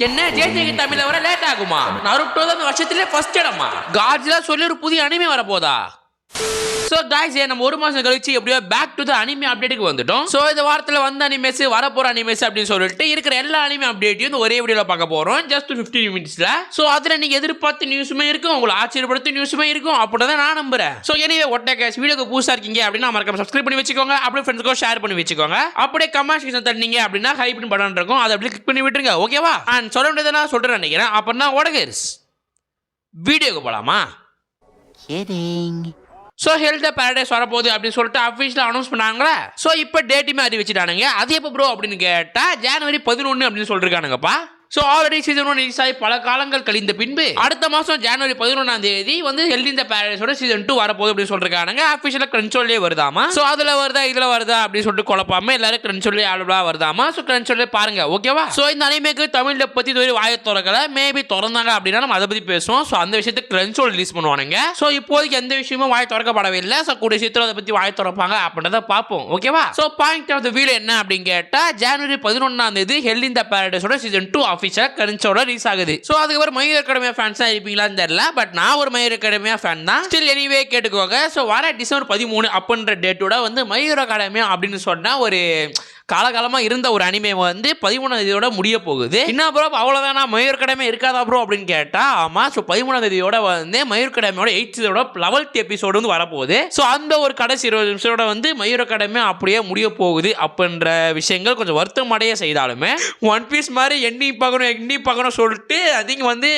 என்ன ஜேஜேக்கு தமிழ வர லேட் ஆகுமா? நருட்டோ தான் இந்த வருஷத்திலே ஃபர்ஸ்ட் இடமா? காட்ஜிலா சொல்லி ஒரு புதிய அனிமே வர போதா ஸோ காய்ஸ் நம்ம ஒரு மாதம் கழிச்சு எப்படியோ பேக் டு த அனிமே அப்டேட்டுக்கு வந்துட்டோம். ஸோ இந்த வாரத்தில் வந்த அனிமேஸ் வரப்போற அனிமேஸ் அப்படின்னு சொல்லிட்டு இருக்கிற எல்லா அனிமே அப்டேட்டையும் ஒரே வீடியோவில் பார்க்க போகிறோம் ஜஸ்ட் ஃபிஃப்டீன் மினிட்ஸ்ல ஸோ அதில் நீங்கள் எதிர்பார்த்த நியூஸுமே இருக்கும் உங்களை ஆச்சரியப்படுத்த நியூஸுமே இருக்கும் அப்படிதான் நான் நம்புறேன். ஸோ எனவே ஒட்ட கேஸ் வீடியோக்கு புதுசாக இருக்கீங்க அப்படின்னா மறக்காம சப்ஸ்கிரைப் பண்ணி வச்சுக்கோங்க அப்படியே ஃப்ரெண்ட்ஸ்க்கோ ஷேர் பண்ணி வச்சுக்கோங்க. அப்படியே கமெண்ட் செக்ஷன் தண்ணீங்க அப்படின்னா ஹைப் படம் இருக்கும் அதை அப்படியே கிளிக் பண்ணி விட்டுருங்க ஓகேவா நான் சொல்ல வேண்டியதை நான் சொல்றேன் நினைக்கிறேன். அப்படின்னா ஒடகேர்ஸ் வீடியோக்கு போகலாமா Kidding. ஸோ ஹெல்த் பேரடைஸ் வரப்போகுது அப்படின்னு சொல்லிட்டு அஃபீஷியல் அனௌன்ஸ் பண்ணாங்களே. ஸோ இப்போ டேட்டுமே அறிவிச்சிட்டானுங்க. அது எப்போ ப்ரோ அப்படின்னு கேட்டால் ஜனவரி பதினொன்று அப்படின்னு சொல்லிருக்கானுங்கப்பா. So already season one release ஆகி பல காலங்கள் கழிந்த பின்பு அடுத்த மாதம் ஜனவரி பதினொன்றாம் தேதி வந்து ஹெல்த் இந்த பேரடைஸோட சீசன் டூ வரப்போகுது அப்படின்னு சொல்லிருக்கானுங்க. அஃபிஷியலாக கிரன்சோல்லே வருதாமா? ஸோ அதில் வருதா இதில் வருதா அப்படின்னு சொல்லிட்டு குழப்பாம எல்லாரும் கிரன்சோல்லே ஆளுபா வருதாமா? ஸோ கிரன்சோல்லே பாருங்க ஓகேவா ஸோ இந்த அனிமேக்கு தமிழில் பற்றி இதுவரை வாய திறக்கல. மேபி திறந்தாங்க அப்படின்னா நம்ம அதை பற்றி பேசுவோம். ஸோ அந்த விஷயத்தை கிரன்சோல் ரிலீஸ் பண்ணுவானுங்க. ஸோ இப்போதைக்கு எந்த விஷயமும் வாய் திறக்கப்படவில்லை. ஸோ கூடிய சீக்கிரம் அதை பற்றி வாய் திறப்பாங்க அப்படின்றத பார்ப்போம். ஓகேவா so point of the wheel என்ன அப்படின்னு கேட்டால் ஜனவரி பதினொன்றாம் தேதி ஹெல் இந்த பேரடைஸோட சீசன் டூ ஆஃபீஸர் கணிச்சோட ரிலீஸ் ஆகுது. ஸோ அதுக்கப்புறம் மயூர் அகாடமியா ஃபேன்ஸ் தான் இருப்பீங்களான்னு தெரியல. பட் நான் ஒரு மயூர் அகாடமியா ஃபேன் தான். ஸ்டில் எனிவே கேட்டுக்கோங்க. ஸோ வர டிசம்பர் பதிமூணு அப்படின்ற டேட்டோட வந்து மயூர் அகாடமியா அப்படின்னு சொன்னால் ஒரு காலகாலமாக இருந்த ஒரு அனிமே வந்து பதிமூணாம் தேதியோட முடிய போகுது. என்ன ப்ரோ அவ்வளோதானா மயூர் கடமை இருக்காதா ப்ரோ அப்படின்னு கேட்டால் ஆமாம் ஸோ பதிமூணாம் தேதியோட வந்து மயூர் கடமையோட எயிட்ஸோட லெவல்த் எபிசோடு வந்து வரப்போகுது. ஸோ அந்த ஒரு கடைசி இருபது நிமிஷத்தோட வந்து மயூர் கடமை அப்படியே முடிய போகுது அப்படின்ற விஷயங்கள் கொஞ்சம் வருத்தம் அடைய செய்தாலுமே ஒன் பீஸ் மாதிரி எண்ணி பார்க்கணும் எண்ணி பார்க்கணும் சொல்லிட்டு அதிக வந்து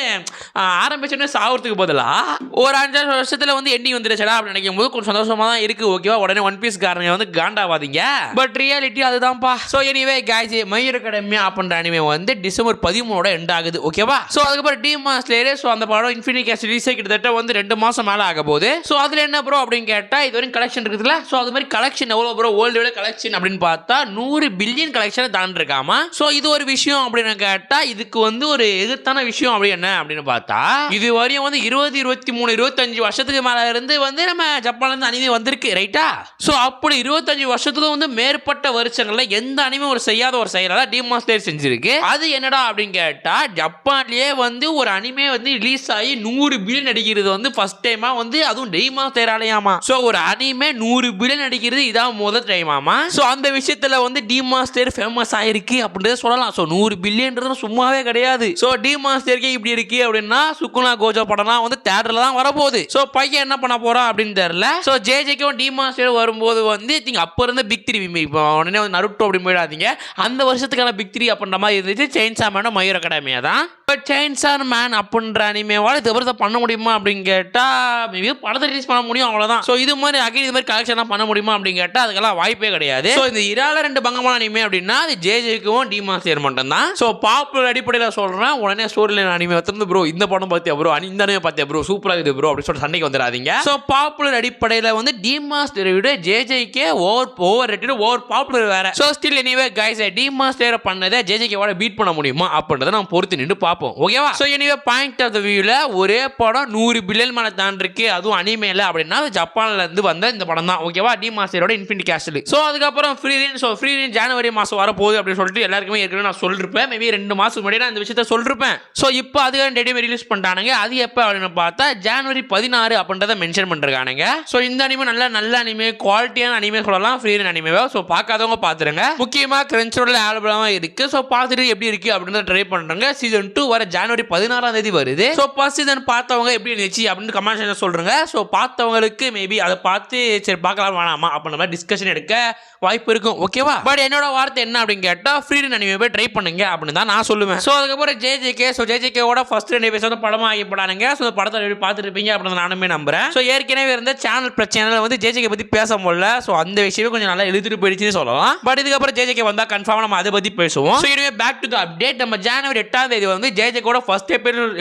ஆரம்பிச்சோடனே சாகுறதுக்கு சாவறதுக்கு பதிலாக ஒரு அஞ்சாறு வருஷத்தில் வந்து எண்ணி வந்துருச்சடா அப்படின்னு நினைக்கும் போது கொஞ்சம் சந்தோஷமாக தான் இருக்குது ஓகேவா உடனே ஒன் பீஸ் காரங்க வந்து காண்டாவாதீங்க. பட் ரியாலிட்டி அதுதான் அதுதான்ப்பா ஸோ எனிவே காய்ச்சி மயூர் அகாடமி அப்படின்ற அனிமே வந்து டிசம்பர் பதிமூணோட எண்ட் ஆகுது ஓகேவா ஸோ அதுக்கப்புறம் டி மாஸ்லேயே ஸோ அந்த படம் இன்ஃபினிட் கேஸ் ரிலீஸ் கிட்டத்தட்ட வந்து ரெண்டு மாதம் மேலே ஆக போகுது. ஸோ அதில் என்ன ப்ரோ அப்படின்னு கேட்டால் இது வரைக்கும் கலெக்ஷன் இருக்குதுல்ல? ஸோ அது மாதிரி கலெக்ஷன் எவ்வளோ ப்ரோ வேர்ல்டு கலெக்ஷன் அப்படின்னு பார்த்தா நூறு பில்லியன் கலெக்ஷனை தாண்டிருக்காமா? ஸோ இது ஒரு விஷயம் அப்படின்னு கேட்டால் இதுக்கு வந்து ஒரு எதிர்த்தான விஷயம் அப்படி என்ன அப்படின்னு பார்த்தா இது வரையும் வந்து இருபது இருபத்தி மூணு இருபத்தஞ்சு வருஷத்துக்கு மேலே இருந்து வந்து நம்ம ஜப்பான்லேருந்து அனிமே வந்திருக்கு ரைட்டா ஸோ அப்படி இருபத்தஞ்சு வருஷத்துக்கு வந்து மேற்பட்ட வருஷங்களில் எந்த அனிமே ஒரு செய்யாத ஒரு செயலாக டிமாஸ்டர் செஞ்சிருக்கு. அது என்னடா அப்படின்னு கேட்டால் ஜப்பான்லேயே வந்து ஒரு அனிமே வந்து ரிலீஸ் ஆகி நூறு பில்லியன் அடிக்கிறது வந்து ஃபர்ஸ்ட் டைமாக வந்து அதுவும் டிமாஸ்டராலையாமா ஸோ ஒரு அனிமே நூறு பில்லியன் அடிக்கிறது இதான் முதல் டைமாமா ஸோ அந்த விஷயத்தில் வந்து டிமாஸ்டர் ஃபேமஸ் ஆயிருக்கு அப்படின்றத சொல்லலாம். ஸோ நூறு பில்லியன்றது சும்மாவே கிடையாது. ஸோ டிமாஸ்டருக்கே இப்படி இருக்கு அப்படின்னா சுக்குனா கோஜோ படம்லாம் வந்து தேட்டரில் தான் வரப்போகுது. ஸோ பையன் என்ன பண்ண போகிறான் அப்படின்னு தெரியல. ஸோ ஜேஜேக்கும் டிமாஸ்டர் வரும்போது வந்து திங்க அப்போ இருந்த பிக் த்ரீ இப்போ உடனே வந்து நருட்டோ அப்படி போயிடாதீங்க. அந்த வருஷத்துக்கான பிக் த்ரீ அப்படின்ற மாதிரி இருந்துச்சு. செயின்ஸா மேனும் மயூர் அகாடமியாக தான். இப்போ செயின்ஸான் மேன் அப்படின்ற அனிமேவால் இது பண்ண முடியுமா அப்படின்னு கேட்டால் மேபி படத்தை ரிலீஸ் பண்ண முடியும் அவ்வளோதான் ஸோ இது மாதிரி அகைன் இது மாதிரி கலெக்ஷன்லாம் பண்ண முடியுமா அப்படின்னு கேட்டால் அதுக்கெல்லாம் வாய்ப்பே கிடையாது. ஸோ இந்த இரால ரெண்டு பங்கமான அனிமே அப்படின்னா அது ஜேஜேக்கும் டிமாஸ்டர் மட்டும் தான் ஸோ பாப்புலர் அடிப்படையில் சொல்கிறேன் உடனே ஸ்டோரி லைன் அனிமே வந்து ப்ரோ இந்த படம் பார்த்தியா ப்ரோ இந்த அனிமே பார்த்தியா ப்ரோ சூப்பராக இருக்குது ப்ரோ அப்படின்னு சொல்லிட்டு சண்டைக்கு வந்துடாதீங்க. ஸோ பாப்புலர் அடிப்படையில் வந்து டிமாஸ்டரை விட ஜேஜேக்கே over over rated over popular வேற. ஸோ ஸ்டில் எனிவே கைஸ் டிமாஸ்டர் பண்ணதை ஜேஜேகேவோட பீட் பண்ண முடியுமா? அப்படின்றத நம்ம பொறுத்து நின்று பார்ப்போம். ஓகேவா so anyway point of the வியூவில் ஒரே படம் நூறு பில்லியன் மேலே தாண்டிருக்கு அதுவும் அனிமேல அப்படின்னா அது ஜப்பான்ல இருந்து வந்த இந்த படம் தான். ஓகேவா டிமாஸ்டரோட இன்ஃபினிட்டி கேஸ்டில் ஸோ அதுக்கப்புறம் Frieren so Frieren ஜனவரி மாதம் வரப்போகுது அப்படின்னு சொல்லிட்டு எல்லாருக்குமே ஏற்கனவே நான் சொல்லிருப்பேன். மேபி ரெண்டு மாதத்துக்கு முன்னாடி நான் இந்த விஷயத்த சொல்லிருப்பேன். ஸோ இப்போ அதுக்காக டேட்டுமே ரிலீஸ் பண்ணிட்டானுங்க. அது எப்போ அப்படின்னு பார்த்தா ஜனவரி பதினாறு அப்படின்றத மென்ஷன் பண்ணிருக்கானுங்க. ஸோ இந்த அனிமே நல்ல நல்ல அனிமே குவாலிட்டியான அனிமே சொல்லலாம். ஃப்ரீ ரீன் அனிமேவா ஸோ பார்க்காதவங்க பார்த்துருங்க. முக்கியமாக கிரென்ச்சோட ஆல்பமாக இருக்கு. ஸோ பார்த்துட்டு எப்படி இருக்கு அப்படின்னு ட்ரை பண்ணுறாங்க சீசன் டூ வர ஜனவரி பதினாறாம் தேதி வருது. ஸோ ஃபர்ஸ்ட் சீசன் பார்த்தவங்க எப்படி இருந்துச்சு அப்படின்னு கமெண்ட் சொல்றேங்க. ஸோ பார்த்தவங்களுக்கு மேபி அதை பார்த்து சரி பார்க்கலாம் வேணாமா அப்படின்ற மாதிரி டிஸ்கஷன் எடுக்க வாய்ப்பு இருக்கும். ஓகேவா பட் என்னோட வார்த்தை என்ன அப்படின்னு கேட்டால் ஃப்ரீ அனிமே போய் ட்ரை பண்ணுங்க அப்படின்னு தான் நான் சொல்லுவேன். ஸோ அதுக்கப்புறம் ஜேஜேகே ஸோ ஜேஜேகேவோட ஃபர்ஸ்ட் ரெண்டு எபிசோட வந்து படமாக ஆகி போடானுங்க ஸோ இந்த படத்தை எப்படி பார்த்துருப்பீங்க அப்படின்னு நானுமே நம்புறேன். ஸோ ஏற்கனவே இருந்த சேனல் பிரச்சனையில் வந்து ஜேஜேகே பற்றி பேச முடியல. ஸோ அந்த விஷயமே கொஞ்சம் நல்லா எழுதிட்டு போயிடுச்சுன்னு சொல்லலாம். பட் இதுக்கப்புறம் ஜேஜேகே வந்தால் கன்ஃபார்ம் நம்ம அதை பற்றி பேசுவோம். ஸோ இனிமே பேக் டு த அப்டேட் நம்ம ஜனவரி எட்டாம் தேதி வந்து ஜேஜேக்கோட ஃபர்ஸ்ட்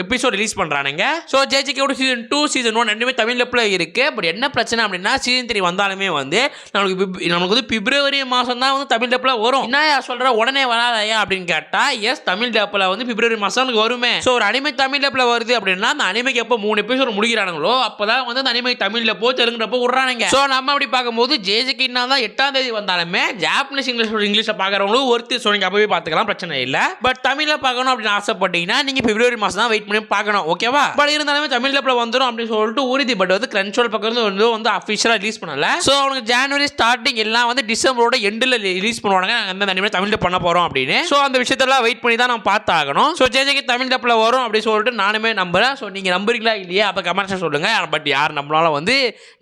எபிசோட் ரிலீஸ் பண்ணுறானுங்க ஸோ ஜேஜேக்கோட சீசன் டூ சீசன் ஒன் ரெண்டுமே தமிழ் லெப்பில் இருக்கு. பட் என்ன பிரச்சனை அப்படின்னா சீசன் த்ரீ வந்தாலுமே வந்து நமக்கு நமக்கு வந்து பிப்ரவரி மாதம் தான் வந்து தமிழ் டப்பில் வரும். என்ன சொல்ற? உடனே வராதையா அப்படின்னு கேட்டா எஸ் தமிழ் டப்பில் வந்து பிப்ரவரி மாதம் எனக்கு வருமே. ஸோ ஒரு அனிமை தமிழ் டப்பில் வருது அப்படின்னா அந்த அனிமைக்கு எப்போ மூணு எபிசோட் முடிக்கிறானுங்களோ அப்பதான் வந்து அந்த அனிமை தமிழில் போ தெலுங்குறப்போ விட்றானுங்க. ஸோ நம்ம அப்படி பார்க்கும்போது ஜேஜேக்கு தான் எட்டாம் தேதி வந்தாலுமே ஜாப்பனீஸ் இங்கிலீஷ் இங்கிலீஷில் பார்க்குறவங்களும் ஒருத்தர் சொன்னீங்க அப்பவே பார்த்துக்கலாம் பிரச்சனை இல்லை. பட் தமிழில் பார்க்கணும் அப்படின்னு ஆசைப்பட்டீங்கன்னா நீங்கள் பிப்ரவரி மாதம் தான் வெயிட் பண்ணி பார்க்கணும். ஓகேவா பட் இருந்தாலுமே தமிழ் டப்பில் வந்துடும் அப்படின்னு சொல்லிட்டு உறுதி. பட் வந்து கிரன்ச்சோல் பக்கம் வந்து வந்து அஃபிஷியலாக ரிலீஸ் பண்ணல. ஸோ அவனுக்கு ஜனவரி ஸ்டார்டிங் எல்லாம் வந்து டிசம்பரோட எண்டில் ரிலீஸ் பண்ணுவாங்க நாங்கள் அந்த அனிமே தமிழில் பண்ண போகிறோம் அப்படின்னு. ஸோ அந்த விஷயத்தெல்லாம் வெயிட் பண்ணி தான் நம்ம பார்த்தாகணும். ஸோ ஜேஜேக்கு தமிழ் டப்பில் வரும் அப்படின்னு சொல்லிட்டு நானுமே நம்புறேன். ஸோ நீங்கள் நம்புறீங்களா இல்லையா? அப்போ கமெண்ட்ஸ் சொல்லுங்கள் பட் யார் நம்மளால வந்து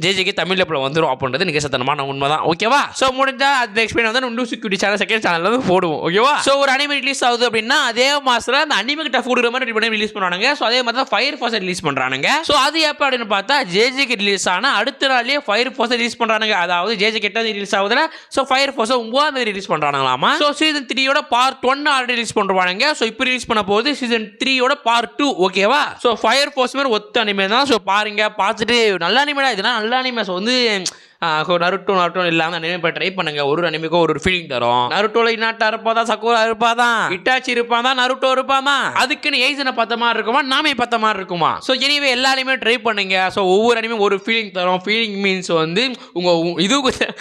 ஜேஜேக்கு தமிழ் டப்பில் வந்துடும் அப்படின்றது நீங்கள் சத்தனமான உண்மை தான் ஓகேவா ஸோ முடிஞ்சால் அந்த எக்ஸ்பிளைன் வந்து நுண்டு செக்யூரிட்டி சேனல் செகண்ட் சேனலில் வந்து போடுவோம். ஓகேவா ஸோ ஒரு அனிமே ரிலீஸ் ஆகுது அப்படின்னா அதே மாதத்தில் அந்த அனிமே கிட்ட கொடுக்குற மாதிரி பண்ணி ரிலீஸ் பண்ணுவானுங்க. ஸோ அதே மாதிரி தான் ஃபயர் ஃபோர்ஸ் ரிலீஸ் பண்ணுறானுங்க ஸோ அது எப்போ அப்படின்னு பார்த்தா ஜேஜிக்கு ரிலீஸ் ஆனால் அடுத்த நாளே ஃபயர் ஃபோர்ஸ் ரிலீஸ் பண்ணுறானுங்க அதாவது ஜேஜே கிட்ட ரிலீஸ் ஆகுதுல ஸோ ஃபயர் ஃபோர்ஸ் ஒன்பதாம் தேதி ரிலீஸ் பண்ணுறாங்களாமா ஸோ சீசன் த்ரீயோட பார்ட் ஒன் ஆல்ரெடி ரிலீஸ் பண்ணுவானுங்க ஸோ இப்போ ரிலீஸ் பண்ண போது சீசன் த்ரீயோட பார்ட் டூ ஓகேவா ஸோ ஃபயர் ஃபோர்ஸ் மாதிரி ஒத்த அனிமே தான். ஸோ பாருங்க பார்த்துட்டு நல்ல அனிமேடா இதெல்லாம் நல்ல அனிமே ஸோ வந்து நருட்டோ நருட்டோ இல்லாமல் அனிமே ட்ரை பண்ணுங்க. ஒரு அனிமிக்கும் ஒரு ஃபீலிங் தரும். நருட்டோல இன்னாட்டா இருப்பாதான் சக்கோரா இருப்பாதான் இட்டாச்சி இருப்பாதான் தான் நருட்டோ இருப்பான் தான் அதுக்குன்னு ஏசனை பார்த்த மாதிரி இருக்குமா? நாமே பார்த்த மாதிரி இருக்குமா? ஸோ எனிவே எல்லா அனிமே ட்ரை பண்ணுங்க. ஸோ ஒவ்வொரு அனிமே ஒரு ஃபீலிங் தரும். ஃபீலிங் மீன்ஸ் வந்து உங்கள் உ- இதுக்கு த-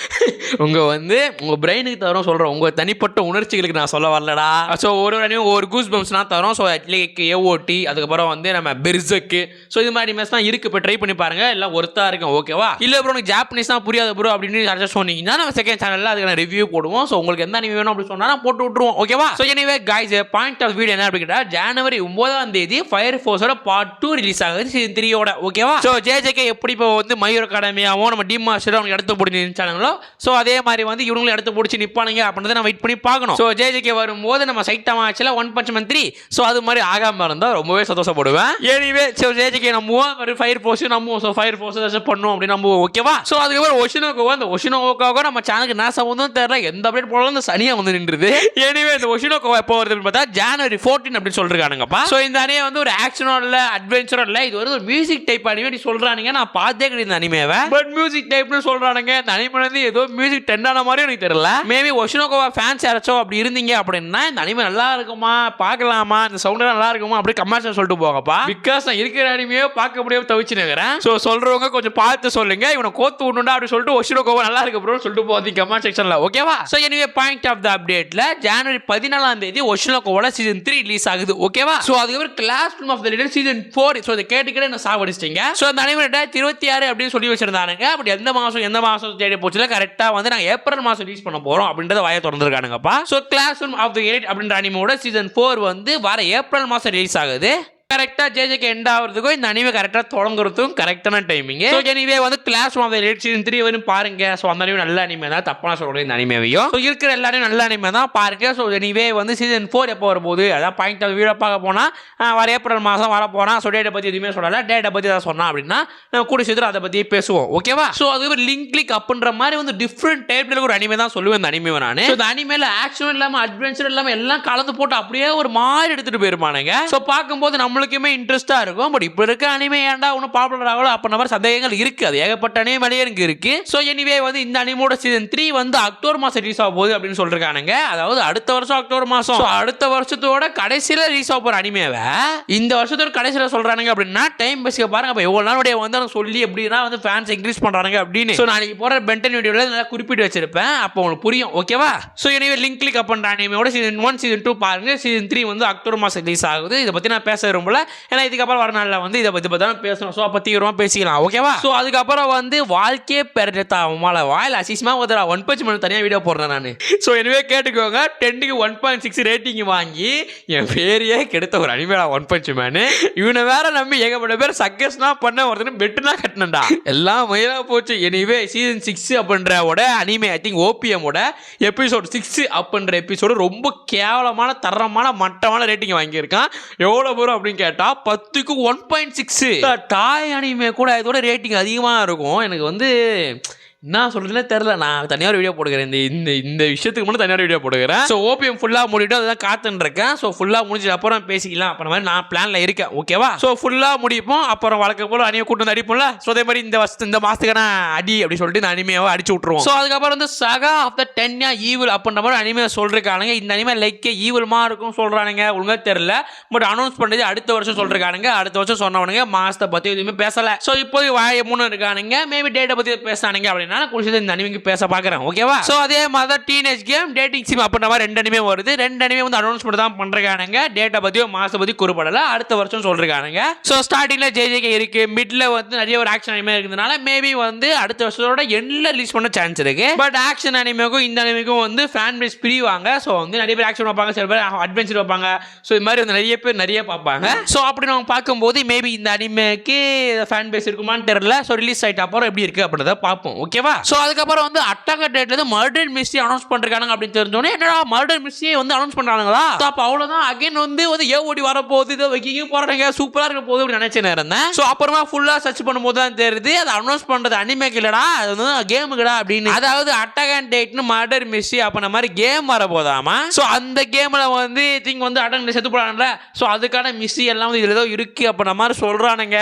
வந்து உங்கள் பிரெயினுக்கு தரும். சொல்கிறோம் உங்கள் தனிப்பட்ட உணர்ச்சிகளுக்கு நான் சொல்ல வரலடா. ஸோ ஒரு ஒரு அனிமே ஒரு கூஸ் பம்ஸ்லாம் தரும். ஸோ அட்லேக்கு ஏஓடி அதுக்கப்புறம் வந்து நம்ம பெர்சக்கு ஸோ இது மாதிரி அனிமேஸ் தான் இருக்கு. இப்போ ட்ரை பண்ணி பாருங்க. எல்லாம் ஒர்த்தாக இருக்கும். ஓகேவா இல்லை அப்புறம் எனக்கு ஜாப்பனீஸ் தான் புரியாத ப்ரோ அப்படின்னு சஜஸ்ட் சொன்னீங்கன்னா நம்ம செகண்ட் சேனலில் அதுக்கான ரிவ்யூ போடுவோம். ஸோ உங்களுக்கு எந்த அனிமே வேணும் அப்படின்னு சொன்னால் போட்டு விட்டுருவோம். ஓகேவா so anyway guys point of video என்ன அப்படின்னு கேட்டால் ஜனவரி ஒன்பதாம் தேதி ஃபயர் ஃபோர்ஸோட பார்ட் டூ ரிலீஸ் ஆகுது சீசன் த்ரீயோட ஓகேவா ஸோ ஜேஜேகே எப்படி இப்போ வந்து மயூர் அகாடமியாவும் நம்ம டீம் மாஸ்டர் அவங்க எடுத்து பிடிச்சி நினைச்சாங்களோ ஸோ அதே மாதிரி வந்து இவங்களும் எடுத்து பிடிச்சி நிற்பானுங்க அப்படின்றத நம்ம வெயிட் பண்ணி பார்க்கணும். ஸோ ஜேஜேகே வரும்போது நம்ம சைட்டா ஆச்சுல one punch man three so அது மாதிரி ஆகாமல் இருந்தால் ரொம்பவே சந்தோஷப்படுவேன். எனிவே ஸோ ஜேஜேகே நம்புவோம். ஃபயர் ஃபோர்ஸ் நம்புவோம். ஸோ ஃபயர் ஃபோர்ஸ் பண்ணுவோம் அப்படின்னு நம்புவோம். ஓகேவா ஸோ அதுக்கப்புறம் ஒஷினோக்கோவா அந்த ஒஷினோக்கோவா நம்ம சேனலுக்கு என்ன சம்மந்தம் தெரியல. எந்த அப்டேட் போனாலும் இந்த சனியா வந்து நின்றுது. எனிவே இந்த ஒஷினோக்கோவா எப்போ வருது அப்படின்னு பார்த்தா ஜனவரி ஃபோர்டீன் அப்படின்னு சொல்லிருக்கானுங்கப்பா. ஸோ இந்த அணியை வந்து ஒரு ஆக்ஷனோ இல்லை அட்வென்ச்சரோ இல்லை இது ஒரு மியூசிக் டைப் அனிமே சொல்றானுங்க. நான் பார்த்தே கிடையாது அனிமேவை பட் மியூசிக் டைப்னு சொல்றானுங்க. இந்த அனிமே வந்து ஏதோ மியூசிக் ட்ரெண்ட் ஆன மாதிரி எனக்கு தெரியல. மேபி ஒஷினோகோவா ஃபேன்ஸ் யாராச்சும் அப்படி இருந்தீங்க அப்படின்னா இந்த அனிமே நல்லா இருக்குமா பார்க்கலாமா இந்த சவுண்ட் நல்லா இருக்குமா அப்படி கமெண்ட்ஸ் சொல்லிட்டு போங்கப்பா. பிகாஸ் நான் இருக்கிற அனிமையோ பார்க்க முடியாம தவிச்சு நிற்கிறேன் ஸோ சொல்றவங்க கொஞ்சம் பார்த்து சொல்லுங்க. இவனை கோத்து விடணும்டா அப்படி சொல்லிட்டு ஒஷினோகோவா நல்லா இருக்கு ப்ரோ சொல்லிட்டு போதி கமெண்ட் செக்ஷன்ல ஓகேவா so anyway point of the அப்டேட்ல ஜனவரி பதினாலாம் தேதி ஒஷினோகோவோட சீசன் த்ரீ ரிலீஸ் ஆகுது. ஓகேவா ஸோ அதுக்கப்புறம் classroom of the elite season four so இதை கேட்டுக்கிட்டே என்ன சாவடிச்சிட்டீங்க. ஸோ அந்த அனிமே ரெண்டாயிரத்தி இருபத்தி ஆறு அப்படின்னு சொல்லி வச்சிருந்தானுங்க. அப்படி எந்த மாதம் எந்த மாதம் தேடி போச்சுல கரெக்டாக வந்து நாங்கள் ஏப்ரல் மாதம் ரிலீஸ் பண்ண போகிறோம் அப்படின்றத வாயை திறந்துருக்கானுங்கப்பா. So classroom of the elite அப்படின்ற அனிமோட சீசன் ஃபோர் வந்து வர ஏப்ரல் மாதம் ரிலீஸ் ஆகுது. கரெக்டாக ஜேஜேக்கு எண்ட் ஆகிறதுக்கும் இந்த அனிமே கரெக்டாக தொடங்குறதுக்கும் கரெக்டான டைமிங் ஸோ எனிவே வந்து class of elite season three வரும் பாருங்க. ஸோ அந்த அனிமே நல்ல அனிமே தான். தப்பான சொல்கிறேன் இந்த அனிமேவையும் ஸோ இருக்கிற எல்லாரையும் நல்ல அனிமே தான் பாருங்க. ஸோ எனிவே வந்து சீசன் ஃபோர் எப்போ வரும்போது அதான் பாயிண்ட் ஆஃப் வீடியோ பார்க்க போனால் வர ஏப்ரல் மாதம் வர போனால் ஸோ டேட்டை பற்றி எதுவுமே சொல்லலை. டேட்டை பற்றி ஏதாவது சொன்னா அப்படின்னா நம்ம கூட சேர்த்து அதை பற்றி பேசுவோம். ஓகேவா ஸோ அது லிங்க் கிளிக் அப்படின்ற மாதிரி வந்து டிஃப்ரெண்ட் டைப்ல ஒரு அனிமே தான் சொல்லுவேன் இந்த அனிமே நான். ஸோ இந்த அனிமேல ஆக்ஷன் இல்லாமல் அட்வென்ச்சர் இல்லாமல் எல்லாம் கலந்து போட்டு அப்படியே ஒரு மாதிரி எடுத்துகிட்டு போயிருப்பானுங்க. ஸோ பார்க்கும்போது நம்ம நம்மளுக்குமே இன்ட்ரெஸ்ட்டாக இருக்கும். பட் இப்போ இருக்க அனிமே ஏன்டா ஒன்றும் பாப்புலர் ஆகலோ அப்படின்ற மாதிரி சந்தேகங்கள் இருக்குது அது ஏகப்பட்ட அனிமே மேலேயே எனக்கு ஸோ எனிவே வந்து இந்த அனிமோட சீசன் த்ரீ வந்து அக்டோபர் மாதம் ரிலீஸ் ஆக போகுது அப்படின்னு சொல்லிருக்கானுங்க. அதாவது அடுத்த வருஷம் அக்டோபர் மாதம் அடுத்த வருஷத்தோட கடைசியில் ரிலீஸ் ஆக போகிற அனிமேவை இந்த வருஷத்தோட கடைசியில் சொல்கிறானுங்க அப்படின்னா டைம் பேசிக்க பாருங்க. அப்ப எவ்வளோ நாளுடைய வந்து அவங்க சொல்லி எப்படின்னா வந்து ஃபேன்ஸ் இன்க்ரீஸ் பண்ணுறாங்க அப்படின்னு. ஸோ நாளைக்கு போகிற பென்டன் வீடியோவில் நல்லா குறிப்பிட்டு வச்சிருப்பேன். அப்போ உங்களுக்கு புரியும். ஓகேவா ஸோ எனவே லிங்க் கிளிக் அப் பண்ணுற அனிமையோட சீசன் ஒன் சீசன் டூ பாருங்க. சீசன் த்ரீ வந்து அக்டோபர் மாதம் ரிலீஸ் ஆகுது. இதை பற்றி நான் பேச ரொம்ப விரும்பல ஏன்னா இதுக்கப்புறம் வர நாளில் வந்து இதை பற்றி பத்தி பேசணும். ஸோ அப்போ தீவிரமாக பேசிக்கலாம் ஓகேவா ஸோ அதுக்கப்புறம் வந்து வாழ்க்கையே பெருத்தா உமால வாயில் அசிஸ்மா ஒருத்தரா ஒன் பஞ்ச் மணி தனியாக வீடியோ போடுறேன் நான். ஸோ எனவே கேட்டுக்கோங்க. டென்னுக்கு ஒன் பாயிண்ட் சிக்ஸ் ரேட்டிங் வாங்கி என் பேரையே கெடுத்த ஒரு அனிமேடா ஒன் பஞ்ச் மேனு இவனை வேற நம்பி ஏகப்பட்ட பேர் சக்கஸ்னா பண்ண ஒருத்தன் பெட்டுனா கட்டினண்டா எல்லாம் மயிலாக போச்சு. எனிவே சீசன் சிக்ஸ் அப்படின்றவோட அனிமே ஐ திங்க் ஓபிஎம்மோட எபிசோட் சிக்ஸ் அப்படின்ற எபிசோடு ரொம்ப கேவலமான தரமான மட்டமான ரேட்டிங் வாங்கியிருக்கான். எவ்வளோ வரும் அப்படின்னு கேட்டால் பத்துக்கு ஒன் பாயிண்ட் சிக்ஸு டாய் அனிமே கூட இதோட ரேட்டிங் அதிகமாக இருக்கும். எனக்கு வந்து நான் சொல்றதுனே தெரில நான் தனியார் வீடியோ போடுகிறேன் இந்த இந்த இந்த விஷயத்துக்கு மட்டும் தனியார் வீடியோ போடுகிறேன் ஸோ ஓபிஎம் ஃபுல்லாக முடிவிட்டு அதுதான் காத்துன்னு இருக்கேன். ஸோ ஃபுல்லாக முடிஞ்சது அப்புறம் பேசிக்கலாம். அப்புறம் மாதிரி நான் பிளானில் இருக்கேன். ஓகேவா ஸோ ஃபுல்லாக முடிப்போம். அப்புறம் வழக்கம் போல் அணியை கூட்டு வந்து அடிப்போம்ல? ஸோ அதே மாதிரி இந்த வருஷத்து இந்த மாதத்துக்கான அடி அப்படி சொல்லிட்டு இந்த அனிமையாவை அடிச்சு விட்ருவோம் ஸோ அதுக்கப்புறம் வந்து சகா ஆஃப் த டென்யா ஈவில் அப்படின்ற மாதிரி அனிமையை சொல்லிருக்கானுங்க. இந்த அனிமே லைக்கே ஈவில்மா இருக்கும் சொல்கிறானுங்க ஒழுங்காக தெரில பட் அனௌன்ஸ் பண்ணது அடுத்த வருஷம் சொல்லிருக்கானுங்க. அடுத்த வருஷம் சொன்னவனுங்க. மாதத்தை பற்றி எதுவுமே பேசலை. ஸோ இப்போதைக்கு வாய மூணு இருக்கானுங்க. மேபி டேட்டை பற்றி பேசுறானுங்க அப்படின்னு அப்படின்னா குளிச்சது இந்த அனிமைக்கு பேச பார்க்குறேன் ஓகேவா ஸோ அதே மாதிரி தான் டீனேஜ் கேம் டேட்டிங் சிம் அப்படின்ற மாதிரி ரெண்டு அனிமே வருது. ரெண்டு அனிமே வந்து அனௌன்ஸ்மெண்ட் தான் பண்ணுறாங்க டேட்டை பற்றியோ மாதம் பற்றி குறிப்பிடல. அடுத்த வருஷம் சொல்றாங்க ஸோ ஸ்டார்டிங்கில் ஜேஜேகே இருக்குது மிடில் வந்து நிறைய ஒரு ஆக்ஷன் அனிமே இருக்கிறதுனால மேபி வந்து அடுத்த வருஷத்தோட எண்ணில் ரிலீஸ் பண்ண சான்ஸ் இருக்கு. பட் ஆக்ஷன் அனிமேக்கும் இந்த அனிமேக்கும் வந்து ஃபேன் பேஸ் பிரிவாங்க. ஸோ வந்து நிறைய பேர் ஆக்ஷன் வைப்பாங்க சில பேர் அட்வென்ச்சர் வைப்பாங்க ஸோ இது மாதிரி வந்து நிறைய பேர் நிறைய பார்ப்பாங்க. ஸோ அப்படி நம்ம பார்க்கும்போது மேபி இந்த அனிமேக்கு ஃபேன் பேஸ் இருக்குமான்னு தெரியல. ஸோ ரிலீஸ் ஆகிட்ட அப்புறம் எப்படி இருக்கு அப்படின்றத பார்ப்போம் ஓகே ஓகேவா? ஸோ அதுக்கப்புறம் வந்து அட்டாக டேட்ல இருந்து மர்டர் மிஸ்ஸி அனௌன்ஸ் பண்ணிருக்காங்க அப்படின்னு தெரிஞ்சோடனே என்னடா மர்டர் மிஸ்ஸியை வந்து அனௌன்ஸ் பண்ணுறாங்களா ஸோ அப்போ அவ்வளோதான் அகைன் வந்து வந்து ஏ ஓடி வர போகுது இதை வைக்கிங்க போறாங்க சூப்பராக இருக்க போகுது அப்படின்னு நினைச்சேன் இருந்தேன். ஸோ அப்புறமா ஃபுல்லாக சர்ச் பண்ணும்போது தான் தெரியுது அதை அனௌன்ஸ் பண்ணுறது அனிமேக்கு இல்லடா அது வந்து கேமுக்குடா அப்படின்னு. அதாவது அட்டகன் டேட்னு மர்டர் மிஸ்ஸி அப்ப மாதிரி கேம் வர போதாமா ஸோ அந்த கேமில் வந்து திங்க் வந்து அட்டன் செத்து போடாங்கல்ல ஸோ அதுக்கான மிஸ்ஸி எல்லாம் வந்து இதில் ஏதோ இருக்குது அப்ப மாதிரி சொல்கிறானுங்க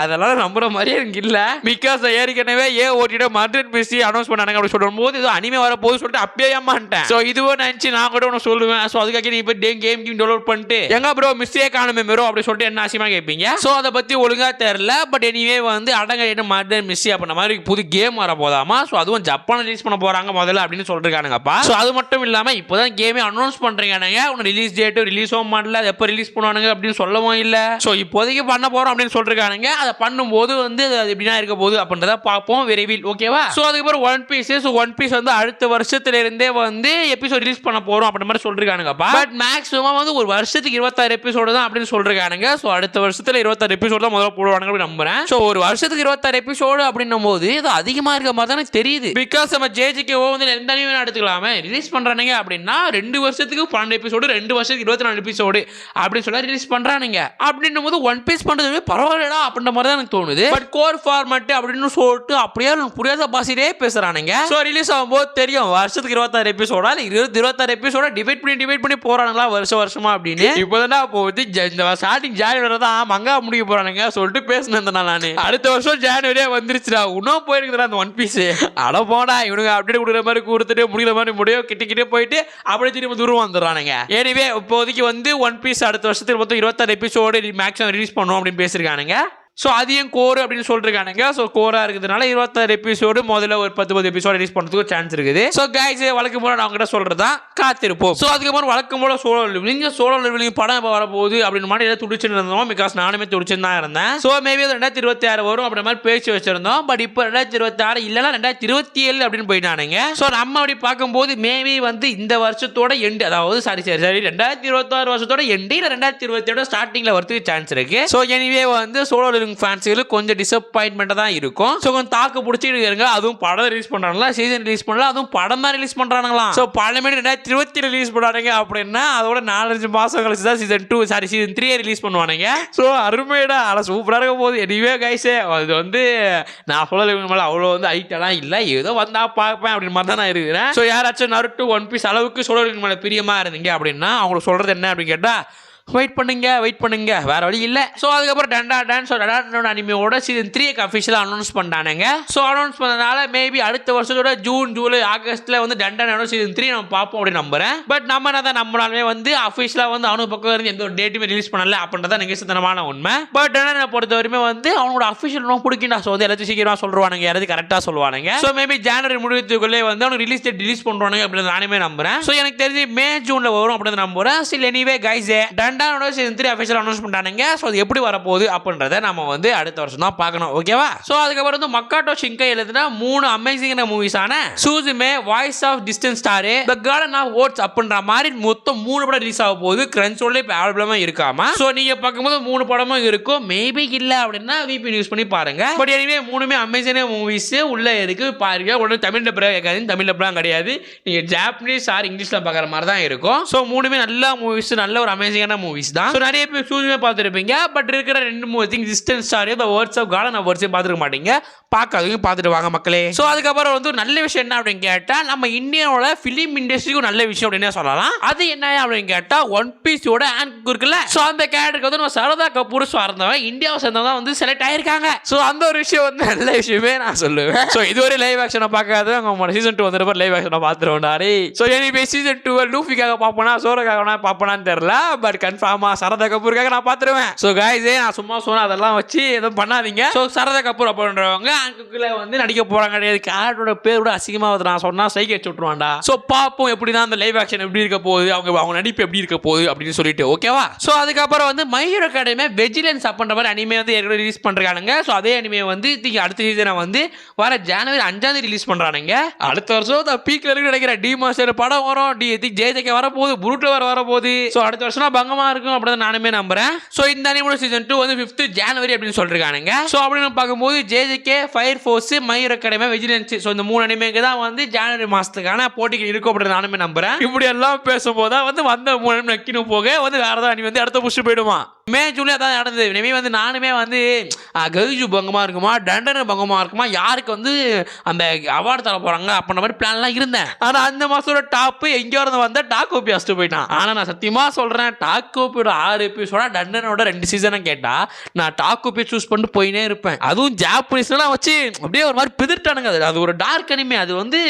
அதெல்லாம் நம்புற மாதிரியே எனக்கு இல்லை. பிகாஸ் ஏற்கனவே ஏ ஓட்டிட மர்டர் மிஸ்ஸி அனௌன்ஸ் பண்ணாங்க அப்படி சொல்லும் போது இது அனிமே வர போது சொல்லிட்டு அப்பயே ஏமாட்டேன் ஸோ இதுவோ நினைச்சு நான் கூட உனக்கு சொல்லுவேன். ஸோ அதுக்காக நீ இப்போ கேம் கேம் டவுன்லோட் பண்ணிட்டு எங்க ப்ரோ மிஸ்ஸே காணுமே மெரோ அப்படி சொல்லிட்டு என்ன ஆசியமா கேட்பீங்க ஸோ அதை பத்தி ஒழுங்கா தெரியல பட் எனிவே வந்து அடங்க என்ன மர்டர் மிஸ்ஸி அப்படின்ற மாதிரி புது கேம் வர போதாமா? ஸோ அதுவும் ஜப்பான் ரிலீஸ் பண்ண போறாங்க முதல்ல அப்படின்னு சொல்லிருக்கானுங்கப்பா. ஸோ அது மட்டும் இல்லாம இப்போதான் கேமே அனௌன்ஸ் பண்றீங்க ஒன்று ரிலீஸ் டேட்டு ரிலீஸும் பண்ணல அது எப்போ ரிலீஸ் பண்ணுவானுங்க அப்படின்னு சொல்லவும் இல்ல. ஸோ இப்போதைக்கு பண்ண போறோம் அப்படின்னு சொல்லிருக்கானுங்க. அதை பண்ணும்போது வந்து அது எப்படின்னா இருக்க போகுது அப்படின்றத பார்ப்போம் விரைவில் ஓகேவா ஸோ அதுக்கப்புறம் one piece so one piece வந்து அடுத்த வருஷத்துல இருந்தே வந்து எபிசோட் ரிலீஸ் பண்ண போறோம் அப்படின்ற மாதிரி சொல்லிருக்கானுங்கப்பா பட் மேக்ஸிமம் வந்து ஒரு வருஷத்துக்கு இருபத்தாறு எபிசோடு தான் அப்படின்னு சொல்லிருக்கானுங்க. ஸோ அடுத்த வருஷத்துல இருபத்தாறு எபிசோடு தான் முதல்ல போடுவாங்க அப்படின்னு நம்புறேன். ஸோ ஒரு வருஷத்துக்கு இருபத்தாறு எபிசோடு அப்படின்னும் போது இது அதிகமா இருக்க மாதிரி தானே தெரியுது. பிகாஸ் நம்ம ஜேஜிக்கோ வந்து எந்த அனிமே எடுத்துக்கலாமே. ரிலீஸ் பண்றானுங்க அப்படின்னா ரெண்டு வருஷத்துக்கு பன்னெண்டு எபிசோடு ரெண்டு வருஷத்துக்கு இருபத்தி நாலு எபிசோடு அப்படின்னு சொல்லி ரிலீஸ் பண்றானுங்க. அப்படின்னும் போது ஒன் பீஸ் பண்றது பரவாயில்லடா அப்படின்ற மாதிரி தான் எனக்கு தோணுது. பட் கோர் ஃபார்மட் அப்படின்னு சொல்லிட்டு அப்படியே புரியாத பாசிலே பேசுறானுங்க. ஸோ ரிலீஸ் ஆகும்போது தெரியும் வருஷத்துக்கு இருபத்தாறு எபிசோடா இல்லை இருபது இருபத்தாறு எபிசோட டிவைட் பண்ணி டிவைட் பண்ணி போறானுங்களா வருஷம் வருஷமா அப்படின்னு? இப்போதான் போகுது ஜ- இந்த ஸ்டார்டிங் ஜான்வரி தான் மங்கா முடிக்க போறானுங்க சொல்லிட்டு பேசினேன் நான். அடுத்த வருஷம் ஜான்வரியே வந்துருச்சுடா இன்னும் போயிருக்குதுடா அந்த ஒன் பீஸ் அட போடா இவனுங்க அப்டேட் கொடுக்குற மாதிரி கொடுத்துட்டு முடிக்கிற மாதிரி முடியும் கிட்ட கிட்டே போயிட்டு அப்படியே திரும்ப தூரம் வந்துடுறானுங்க. எனிவே இப்போதைக்கு வந்து ஒன் பீஸ் அடுத்த வருஷத்துக்கு மொத்தம் இருபத்தாறு எபிசோடு மேக்ஸிமம் ரிலீஸ் பண்ணுவோம் அப்படின்னு பேசியிருக்கானுங்க. ஸோ அதையும் கோர் அப்படின்னு சொல்லிருக்கானுங்க. ஸோ கோராக இருக்கிறதுனால இருபத்தாறு எபிசோடு முதல்ல ஒரு பத்து பத்து எபிசோடு ரிலீஸ் பண்ணுறதுக்கு சான்ஸ் இருக்குது. ஸோ கைஸ் வழக்கம் போல நான் அவங்ககிட்ட சொல்கிறது தான் காத்திருப்போம் ஸோ அதுக்கப்புறம் வழக்கம் போல சோழ நீங்கள் சோழ லிவிலிங் படம் இப்போ வரப்போகுது அப்படின்னு மாதிரி ஏதாவது துடிச்சுட்டு இருந்தோம். பிகாஸ் நானுமே துடிச்சுன்னு தான் இருந்தேன். ஸோ மேபி அது ரெண்டாயிரத்தி இருபத்தி ஆறு வரும் அப்படின்ற மாதிரி பேச்சு வச்சிருந்தோம். பட் இப்போ ரெண்டாயிரத்தி இருபத்தி ஆறு இல்லைனா ரெண்டாயிரத்தி இருபத்தி ஏழு அப்படின்னு போயிட்டானுங்க. ஸோ நம்ம அப்படி பார்க்கும்போது மேபி வந்து இந்த வருஷத்தோட எண்டு அதாவது சாரி சரி சரி ரெண்டாயிரத்தி இருபத்தாறு வருஷத்தோட எண்டு இல்லை ரெண்டாயிரத்தி இருபத்தி ஏழு ஸ்டார்டிங்கில் வரதுக்கு சான்ஸ் இருக்குது ஸோ எனிவே வந்து சோழ லிவிங் ஃபேன்ஸுகளுக்கு கொஞ்சம் டிசப்பாயின்மெண்ட்டாக தான் இருக்கும். ஸோ கொஞ்சம் தாக்கு பிடிச்சிட்டு இருங்க அதுவும் படம் ரிலீஸ் பண்ணுறாங்களா சீசன் ரிலீஸ் பண்ணல அதுவும் படம் தான் ரிலீஸ் பண்ணுறாங்களா ஸோ பழமே ரெண்டாயிரத்தி இருபத்தி ரிலீஸ் பண்ணுறாங்க அப்படின்னா அதோட நாலஞ்சு மாதம் கழிச்சு தான் season two sorry season three release பண்ணுவானுங்க. ஸோ அருமையடா ஆனால் சூப்பராக இருக்க போகுது. எனிவே கைஸே அது வந்து நான் சொல்ல மேலே அவ்வளோ வந்து ஐட்டெல்லாம் இல்லை. ஏதோ வந்தால் பார்ப்பேன் அப்படின்னு மாதிரி தான் நான் இருக்கிறேன். ஸோ யாராச்சும் நருட்டு ஒன் பீஸ் அளவுக்கு சொல்லுறதுக்கு மேலே பிரியமாக இருந்தீங்க அப்படின்னா அவங்களுக்கு சொல்கிறது என்ன அப்படின்னு கேட்டால் வெயிட் பண்ணுங்க வெயிட் பண்ணுங்க. வேற வழி இல்லை. ஸோ அதுக்கப்புறம் டண்டா டான்ஸ் டண்டா அனிமையோட சீசன் த்ரீ அஃபிஷியலாக அனௌன்ஸ் பண்ணானுங்க ஸோ அனௌன்ஸ் பண்ணதுனால மேபி அடுத்த வருஷத்தோட ஜூன் ஜூலை ஆகஸ்ட்ல வந்து டண்டா சீசன் த்ரீ நம்ம பார்ப்போம் அப்படின்னு நம்புறேன். பட் நம்ம என்ன தான் வந்து அஃபிஷியலாக வந்து அவனுக்கு பக்கம் இருந்து எந்த ஒரு டேட்டுமே ரிலீஸ் பண்ணல அப்படின்றத நிகழ்ச்சித்தனமான உண்மை. பட் டண்டா பொறுத்த வரைக்கும் வந்து அவனோட அஃபிஷியல் ரொம்ப பிடிக்கும்டா. ஸோ வந்து எல்லாத்தையும் சீக்கிரமாக சொல்லுவானுங்க யாராவது கரெக்டாக சொல்லுவானுங்க. ஸோ மேபி ஜனவரி முடிவத்துக்குள்ளே வந்து அவனுக்கு ரிலீஸ் டேட் ரிலீஸ் பண்ணுவானுங்க அப்படின்னு நானுமே நம்புறேன். ஸோ எனக்கு தெரிஞ்சு மே ஜூன்ல வரும் அப்படின்னு நம்புறேன். ஸ்டில் எனிவே கைஸ் ரெண்டாவது சீசன் த்ரீ அஃபிஷியல் அனௌன்ஸ் பண்ணிட்டானுங்க ஸோ அது எப்படி வரப்போகுது அப்படின்றத நம்ம வந்து அடுத்த வருஷம் தான் பார்க்கணும். ஓகேவா ஸோ அதுக்கப்புறம் வந்து மக்காட்டோ ஷிங்கை எழுதுன மூணு அமேசிங்கான மூவிஸான Suzume voice of distance star the garden of words அப்படின்ற மாதிரி மொத்தம் மூணு படம் ரிலீஸ் ஆக போகுது. கிரன்ச்சோட இப்போ ஆல்பமா இருக்காமா. ஸோ நீங்க பார்க்கும்போது மூணு படமும் இருக்கும். மேபி இல்லை அப்படின்னா விபி யூஸ் பண்ணி பாருங்க. பட் எனவே மூணுமே அமேசான மூவிஸ் உள்ள இருக்கு பாருங்க. உடனே தமிழில் பிறகு கேட்காது தமிழில் பிறகு கிடையாது. நீங்க ஜாப்பனீஸ் ஆர் இங்கிலீஷ்ல பார்க்குற மாதிரி தான் இருக்கும். ஸோ மூணுமே நல்ல மூவிஸ் நல்ல ஒரு அமேசிங்கான மூவிஸ் தான். ஸோ நிறைய பேர் சூரியமே பார்த்துருப்பீங்க. பட் இருக்கிற ரெண்டு மூணு திங் டிஸ்டன்ஸ் ஸ்டாரியோ த வேர்ட்ஸ் ஆஃப் காட் நான் வேர்ட்ஸையும் பார்த்துருக்க மாட்டீங்க. பார்க்காதவங்க பார்த்துட்டு வாங்க மக்களே. ஸோ அதுக்கப்புறம் வந்து நல்ல விஷயம் என்ன அப்படின்னு கேட்டால் நம்ம இந்தியாவோட ஃபிலிம் இண்டஸ்ட்ரிக்கும் நல்ல விஷயம் அப்படின்னு சொல்லலாம். அது என்ன அப்படின்னு கேட்டால் ஒன் பீஸோட ஆங்க் இருக்குல்ல. ஸோ அந்த கேரக்டருக்கு வந்து நம்ம சரதா கபூர் சார்ந்தவன் இந்தியாவை சேர்ந்தவங்க வந்து செலக்ட் ஆயிருக்காங்க. ஸோ அந்த ஒரு விஷயம் வந்து நல்ல விஷயமே நான் சொல்லுவேன். ஸோ இதுவரை லைவ் ஆக்ஷனை பார்க்காதவங்க உங்களோட சீசன் டூ வந்துட்டு லைவ் ஆக்ஷனை பார்த்துருவோம். ஸோ எனிவே சீசன் டூ லூஃபிக்காக பார்ப்போனா சோரக்காக பார்ப்போனான்னு தெரில பட் கன்ஃபார்மா சரதா கபூருக்காக நான் பார்த்துருவேன். ஸோ காய்ஸே நான் சும்மா சொன்ன அதெல்லாம் வச்சு எதுவும் பண்ணாதீங்க. ஸோ சரதா கபூர் அப்படின்றவங்க அங்குக்குள்ள வந்து நடிக்க போறாங்க கிடையாது. கேரக்டரோட பேர் கூட அசிங்கமாக நான் சொன்னா சைக்கி வச்சு விட்டுருவாண்டா ஸோ பார்ப்போம் எப்படி தான் அந்த லைவ் ஆக்ஷன் எப்படி இருக்க போகுது அவங்க அவங்க நடிப்பு எப்படி இருக்க போகுது அப்படின்னு சொல்லிட்டு ஓகேவா ஸோ அதுக்கப்புறம் வந்து மயூர் அகாடமி வெஜிலன்ஸ் அப்படின்ற மாதிரி அனிமே வந்து ஏற்கனவே ரிலீஸ் பண்ணுறானுங்க ஸோ அதே அனிமே வந்து இதுக்கு அடுத்த சீசனை வந்து வர ஜனவரி அஞ்சாம் தேதி ரிலீஸ் பண்ணுறானுங்க அடுத்த வருஷம் தான் பீக்கில் இருக்கு நினைக்கிறேன். டி மாஸ்டர் படம் வரும். டி ஜெயஜெக்க வரப்போகுது. புருட்டில் வர வரப்போகுது. ஸோ அடுத்த வருஷம் பங்கமா இருக்கும் அப்படின்னு நானுமே நம்புறேன். ஸோ இந்த அனிமோட சீசன் டூ வந்து ஃபிஃப்த் ஜனவரி அப்படின்னு சொல்லிருக்கானுங்க. ஸோ அப்படின்னு பார்க்கும்போது JJK fire force my hero academy vigilantes so இந்த மூணு அனிமேக்கு தான் வந்து ஜனவரி மாசத்துக்கான போட்டிகள் இருக்கும் அப்படின்னு நானுமே நம்புறேன். இப்படி எல்லாம் பேசும்போது தான் வந்து வந்த மூணு அனிமே நக்கினும் போக வந்து வேறு தான் அனி வந்து அடுத்த புஷ்டு போயிடுமா? மே ஜூலை அதான் நடந்தது. இனிமே வந்து நானுமே வந்து கவிஜு பங்கமாக இருக்குமா டண்டன பங்கமாக இருக்குமா யாருக்கு வந்து அந்த அவார்டு தர போகிறாங்க அப்படின்ற மாதிரி பிளான்லாம் இருந்தேன். ஆனால் அந்த மாதத்தோட டாப்பு எங்கேயோ இருந்து வந்தால் டாக் கோப்பி ஃபஸ்ட்டு போயிட்டான். ஆனால் நான் சத்தியமாக சொல்கிறேன் டாக் கோப்பியோட ஆறு எபிசோட டண்டனோட ரெண்டு சீசனை கேட்டால் நான் டாக் கோப்பி சூஸ் பண்ணிட்டு போயினே இருப்பேன். அதுவும் ஜாப்பனீஸ்லாம் வச்சு அப்படியே ஒரு மாதிரி பிதிர்ட்டானுங்க அது அது ஒரு டார்க் அனிமே அது வந்து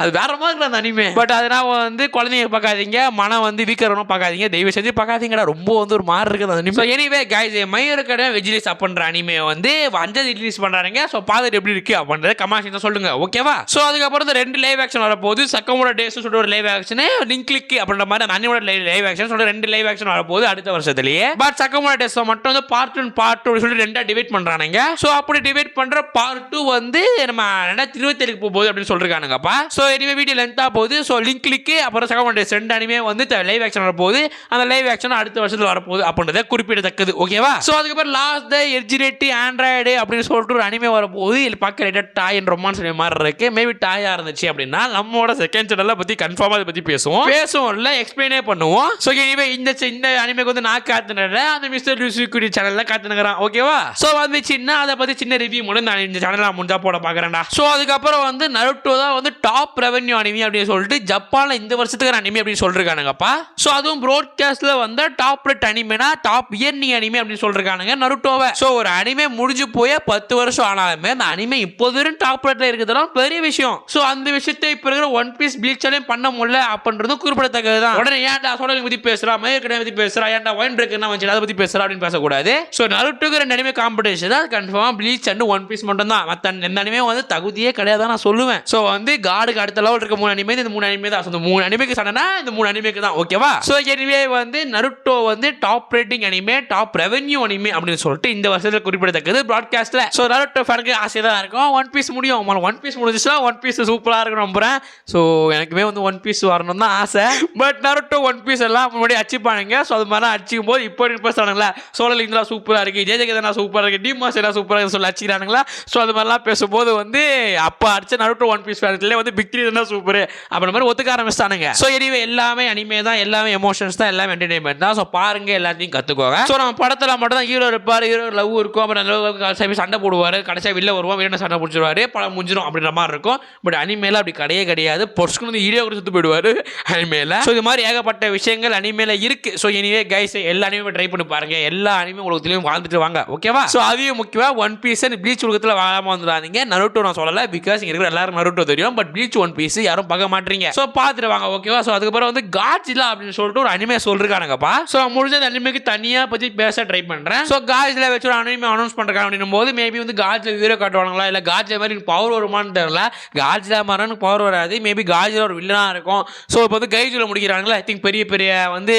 அது வேற மாதிரி இருக்கு அந்த அனிமே பட் அதனால வந்து குழந்தைங்க பார்க்காதீங்க மனம் வந்து வீக்கரணும் பார்க்காதீங்க. தயவு செஞ்சு பார்க்காதீங்கடா. ரொம்ப வந்து ஒரு மாதிரி இருக்குது அந்த அனிமே எனிவே கைஸ் மயூர கடை வெஜிலிஸ் அப்படின்ற அனிமே வந்து அஞ்சாவது ரிலீஸ் பண்றாங்க ஸோ பார்த்துட்டு எப்படி இருக்கு அப்படின்றத கமாஷன் சொல்லுங்க. ஓகேவா ஸோ அதுக்கப்புறம் இந்த ரெண்டு லைவ் ஆக்ஷன் வரப்போகுது. சக்கமோட டேஸ் சொல்லிட்டு ஒரு லைவ் ஆக்ஷன் லிங்க் கிளிக் அப்படின்ற மாதிரி அனிமோட லைவ் ஆக்ஷன் சொல்லிட்டு ரெண்டு லைவ் ஆக்ஷன் வரப்போகுது அடுத்த வருஷத்துலயே. பட் சக்கமோட டேஸ் மட்டும் வந்து பார்ட் ஒன் பார்ட் டூ சொல்லிட்டு ரெண்டா டிவைட் பண்றானுங்க. ஸோ அப்படி டிவைட் பண்ற பார்ட் டூ வந்து நம்ம ரெண்டாயிரத்தி இருபத்தி ஏழுக்கு போகுது அப்படின்னு சொல்லிருக்கானுங்கப்பா. ஸோ இனிமே வீடியோ லென்த்தாக போகுது. ஸோ லிங்க் கிளிக்கு அப்புறம் செகண்ட் சென்ட் அனிமே வந்து லைவ் ஆக்ஷன் வரப்போகுது. அந்த லைவ் ஆக்ஷன் அடுத்த வருஷத்தில் வரப்போகுது அப்படின்றத குறிப்பிடத்தக்கது. ஓகேவா ஸோ அதுக்கப்புறம் லாஸ்ட் த எர்ஜிரேட்டி ஆண்ட்ராய்டு அப்படின்னு சொல்லிட்டு ஒரு அனிமே வரப்போகுது. இல்லை பார்க்க லைட்டாக டாய் அண்ட் ரொமான்ஸ் மாதிரி இருக்கு. மேபி டாயாக இருந்துச்சு அப்படின்னா நம்மளோட செகண்ட் சேனலை பற்றி கன்ஃபார்மாக அதை பற்றி பேசுவோம். பேசுவோம் இல்லை எக்ஸ்பிளைனே பண்ணுவோம். ஸோ இனிமே இந்த இந்த அனிமேக்கு வந்து நான் காத்துனேன் அந்த மிஸ்டர் லியூசிக்குடி சேனலில் காத்துனுங்கிறான் ஓகேவா ஸோ வந்துச்சுன்னா அதை பற்றி சின்ன ரிவ்யூ மூலம் நான் இந்த சேனலில் முடிஞ்சால் போட பார்க்குறேன்டா. ஸோ அதுக்கப்புறம் வந்து நருட்டோ தான் வந்து டாப் ரெவன்யூ அனிமி அப்படின்னு சொல்லிட்டு ஜப்பானில் இந்த வருஷத்துக்கு அனிமி அப்படின்னு சொல்லிருக்கானுங்கப்பா. ஸோ அதுவும் ப்ராட்காஸ்ட்ல வந்து டாப் ரெட் அனிமினா டாப் இயர்னிங் அனிமே அப்படின்னு சொல்லிருக்கானுங்க நருட்டோவை. ஸோ ஒரு அனிமே முடிஞ்சு போய் பத்து வருஷம் ஆனாலுமே அந்த அனிமே இப்போது வரும் டாப் ரெட்டில் இருக்கிறதுலாம் பெரிய விஷயம். ஸோ அந்த விஷயத்தை இப்போ இருக்கிற ஒன் பீஸ் ப்ளீச்சாலையும் பண்ண முடியல அப்படின்றது குறிப்பிடத்தக்கது தான் உடனே ஏன்டா சோழனை பற்றி பேசுகிறா மயிர் கடை பற்றி பேசுறா ஏன்டா ஒயின் பிரேக் என்ன வச்சு அதை பற்றி பேசுகிறா அப்படின்னு பேசக்கூடாது. ஸோ நருட்டுக்கு ரெண்டு அனிமே காம்படிஷன் தான். கன்ஃபார்மாக ப்ளீச் அண்ட் ஒன் பீஸ் மட்டும் தான் மற்ற எந்த அனிமே வந்து தகுதியே கிடையாது நான் சொல்லுவேன். ஸோ வந்து காடு அடுத்த லெவல் இருக்க மூணு அனிமே இந்த மூணு அனிமே தான். இந்த மூணு அனிமேக்கு சடனா இந்த மூணு அனிமேக்கு தான். ஓகேவா ஸோ எனவே வந்து நருட்டோ வந்து top rating anime top revenue anime அப்படின்னு சொல்லிட்டு இந்த வருஷத்தில் குறிப்பிடத்தக்கது ப்ராட்காஸ்ட்ல ஸோ நருட்டோ ஃபேனுக்கு ஆசை தான் இருக்கும். ஒன் பீஸ் முடியும். ஒன் பீஸ் முடிஞ்சிச்சுன்னா ஒன் பீஸ் சூப்பராக இருக்கும் நம்புறேன். ஸோ எனக்குமே வந்து ஒன் பீஸ் வரணும் தான் ஆசை. பட் நருட்டோ ஒன் பீஸ் எல்லாம் முன்னாடி அடிச்சுப்பானுங்க ஸோ அது மாதிரிலாம் அடிச்சுக்கும் போது இப்போ பேசுறானுங்களா சோழலிங்லாம் சூப்பராக இருக்கு. ஜெயஜெகதனா சூப்பராக இருக்கு. டி மாஸ் எல்லாம் சூப்பராக இருக்குன்னு சொல்லி அடிச்சுக்கிறானுங்களா? ஸோ அது மாதிரிலாம் பேசும்போது வந்து அப்போ அடிச்ச நருட்டோ ஒன் பீஸ் ஃபேன்ஸ்லேயே வந்து பிக்ரி தான் சூப்பர். அப்படின்ற மாதிரி ஒத்துக்க ஆரம்பிச்சிட்டானுங்க. ஸோ எனிவே எல்லாமே அனிமே தான் எல்லாமே எமோஷன்ஸ் தான் எல்லாமே என்டர்டைன்மெண்ட் தான். ஸோ பாருங்க எல்லாத்தையும் கற்றுக்கோங்க ஸோ நம்ம படத்தில் மட்டும் தான் ஹீரோ இருப்பார் ஹீரோ லவ் இருக்கும். அப்புறம் கடைசியாக போய் சண்டை போடுவார் கடைசியாக வெளில வருவோம் வீட்டில் சண்டை பிடிச்சிருவாரு படம் முடிஞ்சிடும் அப்படின்ற மாதிரி இருக்கும். பட் அனிமேல அப்படி கிடையவே கிடையாது. பொஸ்க்கு வந்து ஹீரோ கூட சுற்று போயிடுவார் அனிமேல ஸோ இது மாதிரி ஏகப்பட்ட விஷயங்கள் அனிமேல இருக்கு. ஸோ எனிவே கைஸ் எல்லா அனிமே ட்ரை பண்ணி பாருங்க. எல்லா அனிமே உலகத்துலையும் வாழ்ந்துட்டு வாங்க. ஓகேவா ஸோ அதையும் முக்கியமாக ஒன் பீஸ் ப்ளீச் உலகத்தில் வாழாமல் வந்துடாதீங்க. நருட்டோ நான் சொல்லலை பிகாஸ் இருக்கிற எல்லாரும் நருட்டோ தெரியும். பட் ப்ளீச் ஒன் பீஸ் யாரும் பார்க்க மாட்டீங்க. ஸோ பார்த்துட்டு வாங்க ஓகேவா ஸோ அதுக்கப்புறம் வந்து காட்ஜிலா அப்படின்னு சொல்லிட்டு ஒரு அனிமே சொல்லிருக்கானுங்கப்பா. ஸோ முடிஞ்ச அந்த அனிமேக்கு தனியாக பற்றி பேச ட்ரை பண்ணுறேன் ஸோ காட்ஜில் வச்சு ஒரு அனிமே அனௌன்ஸ் பண்ணுறாங்க அப்படின்னும் போது மேபி வந்து காட்ஜில் வீடியோ காட்டுவாங்களா இல்லை காட்ஜில் மாதிரி பவர் வருமான்னு தெரியல. காட்ஜிலா மாதிரி பவர் வராது. மேபி காட்ஜில் ஒரு வில்லனாக இருக்கும். ஸோ இப்போ வந்து கைஜில் முடிக்கிறாங்களா ஐ திங்க் பெரிய பெரிய வந்து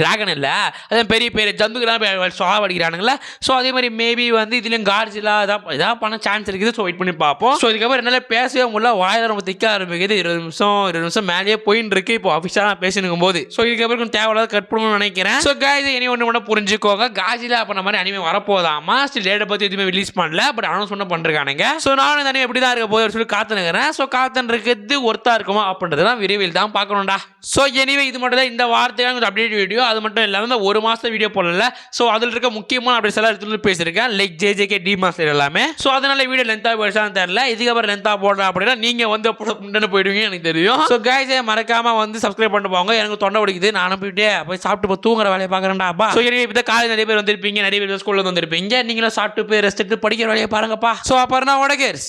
டிராகன் இல்லை. அதே பெரிய பெரிய ஜந்துக்கெல்லாம் சாவடிக்கிறானுங்களா ஸோ அதே மாதிரி மேபி வந்து இதுலேயும் காட்ஜிலா இதாக இதாக பண்ண சான்ஸ் இருக்குது. ஸோ வெயிட் பண்ணி பார்ப்போம். ஸோ இதுக்கப்புறம் என்னால் பேசவே முடியல வாயில் ரொம்ப திக்க ஆரம்பிக்குது. இருபது நிமிஷம் இருபது நிமிஷம் மேலேயே போயின்னு இருக்கு இப்போ அஃபிஷியலாக பேசினுக்கும் போது ஸோ இதுக்கப்புறம் கொஞ்சம் தேவையில்லாத கட் பண்ணணும்னு நினைக்கிறேன். ஸோ காய்ஸ் இனி ஒன்று கூட புரிஞ்சுக்கோங்க. காஜிலா அப்போ மாதிரி அனிமே வரப்போதாமா? ஸ்டில் டேட்டை பற்றி எதுவுமே ரிலீஸ் பண்ணல. பட் அனௌன்ஸ் பண்ண பண்ணிருக்கானுங்க ஸோ நானும் இந்த அனிமே எப்படி தான் இருக்க போது சொல்லி காத்துனுக்கிறேன். ஸோ காத்துன்னு இருக்கிறது ஒர்த்தா இருக்குமா? அப்படின்றது தான் விரைவில் தான் பார்க்கணும்டா. ஸோ எனிவே இது மட்டும் தான் இந்த வார்த்தையான கொஞ்சம் அப்டேட் வீடியோ அது மட்டும் இல்லாமல் இந்த ஒரு மாதம் வீடியோ போடல. ஸோ அதில் இருக்க முக்கியமான அப்டேட்ஸ் எல்லாம் எடுத்துட்டு பேசியிருக்கேன். லைக் ஜேஜேகே டி மாஸ்டர் எல்லாமே. ஸோ அதனால வீடியோ லென்த்தாக போயிடுச்சான்னு தெரியல. இதுக்கப்புறம் லென்த்தாக அப்படின்னா நீங்கள் வந்து முன்னே போயிடுவீங்க எனக்கு தெரியும். ஸோ கைஸே மறக்காம வந்து சப்ஸ்கிரைப் பண்ணிட்டு போங்க. எனக்கு தொண்டை பிடிக்குது நானும் போயிட்டு போய் சாப்பிட்டு போய் தூங்குற வேலையை பார்க்குறேன்டா அப்பா. ஸோ எனவே இப்போ காலேஜ் நிறைய பேர் வந்திருப்பீங்க. நிறைய பேர் ஸ்கூலில் வந்து வந்திருப்பீங்க. நீங்களும் சாப்பிட்டு போய் ரெஸ்ட் எடுத்து படிக்கிற வேலையை பாருங்கப்பா. ஸோ அப்புறம் நான் உடகேர்ஸ்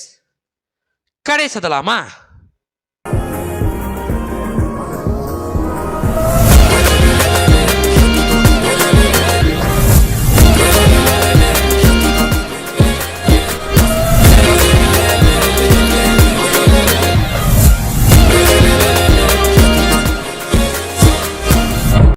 கடை சத்தலாமா?